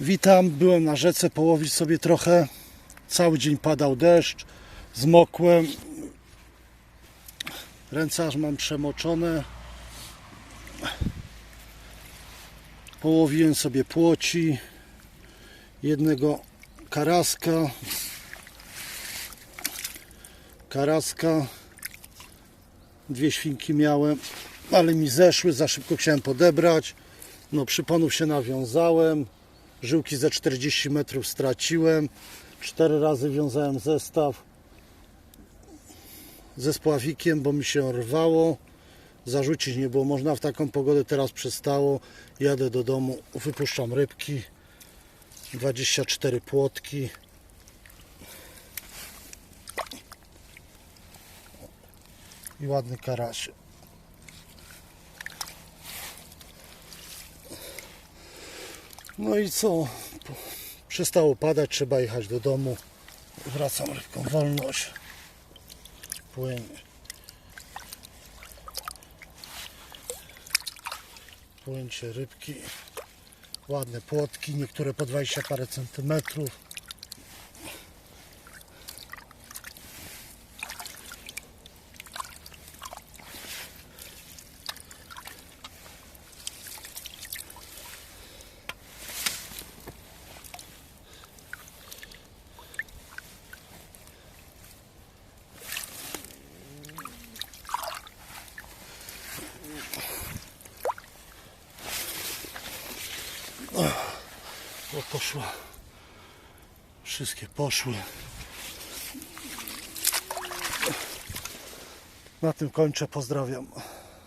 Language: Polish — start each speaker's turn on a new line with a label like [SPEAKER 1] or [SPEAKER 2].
[SPEAKER 1] Witam, byłem na rzece połowić sobie trochę. Cały dzień padał deszcz, zmokłem. Ręce aż mam przemoczone. Połowiłem sobie płoci, jednego karaska, karaska, dwie świnki miałem, ale mi zeszły, za szybko chciałem podebrać. No przyponów się nawiązałem, żyłki ze 40 metrów straciłem, cztery razy wiązałem zestaw ze spławikiem, bo mi się rwało. Zarzucić nie było można w taką pogodę, teraz przestało. Jadę do domu, wypuszczam rybki, 24 płotki. I ładny karasie. No i co? Przestało padać, trzeba jechać do domu. Wracam rybką wolność. Płynie. Płyńcie rybki. Ładne płotki, niektóre po 20 parę centymetrów. O, poszła. Wszystkie poszły. Na tym kończę. Pozdrawiam.